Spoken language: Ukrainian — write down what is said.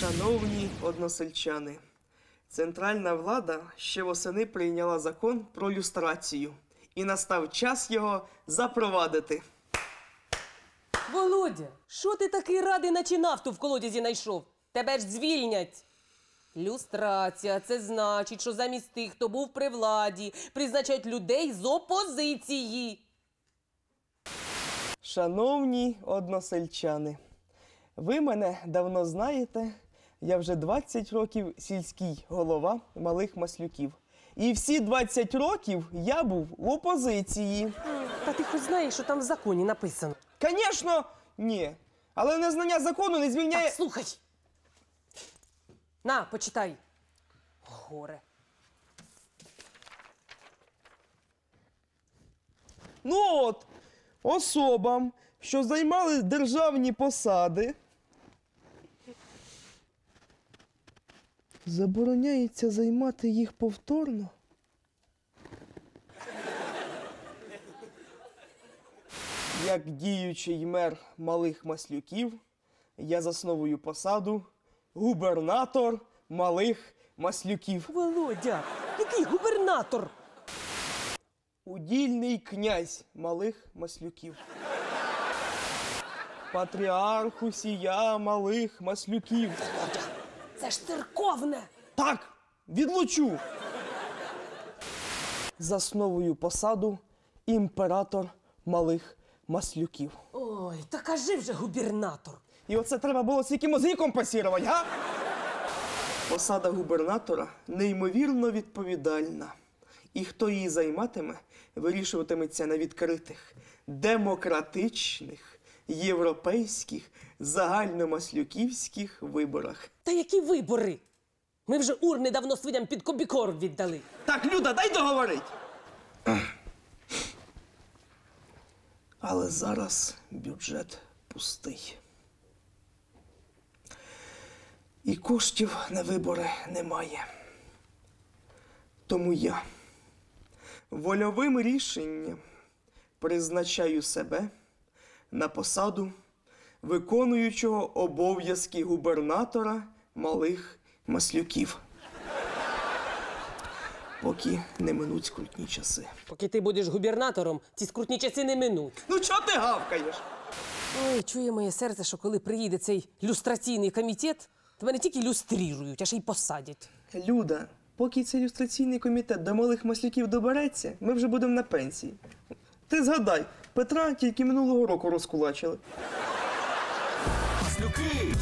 Шановні односельчани, центральна влада ще восени прийняла закон про люстрацію, і настав час його запровадити. Володя, що ти такий радий, наче нафту в колодязі знайшов? Тебе ж звільнять. Люстрація це значить, що замість тих, хто був при владі, призначають людей з опозиції. Шановні односельчани, ви мене давно знаєте. Я вже 20 років сільський голова малих маслюків. І всі 20 років я був в опозиції. Та ти хоч знаєш, що там в законі написано. Звісно, ні. Але незнання закону не звільняє. Так, слухай. На, почитай. Горе. Ну от, особам, що займали державні посади, забороняється займати їх повторно. Як діючий мер малих маслюків, я засновую посаду губернатор малих маслюків. Володя, який губернатор? Удільний князь малих маслюків. Патріарх усія малих маслюків. Це ж церковне. Так, відлучу. Засновую посаду імператор малих маслюків. Ой, та кажи вже губернатор. І оце треба було стільки мозги компасірувати, га? Посада губернатора неймовірно відповідальна. І хто її займатиме, вирішуватиметься на відкритих, демократичних, європейських, загальномаслюківських виборах. Та які вибори? Ми вже урни давно свиням під кобікор віддали. Так, Люда, дай договорить. Але зараз бюджет пустий. І коштів на вибори немає. Тому я вольовим рішенням призначаю себе на посаду виконуючого обов'язки губернатора малих маслюків поки не минуть скрутні часи. Поки ти будеш губернатором, ці скрутні часи не минуть. Ну чого ти гавкаєш? Ой, чує моє серце, що коли приїде цей люстраційний комітет, тебе не тільки люстрірують, а ще й посадять. Люда, поки цей ілюстраційний комітет до малих масляків добереться, ми вже будемо на пенсії. Ти згадай, Петра тільки минулого року розкулачили. Маслюки.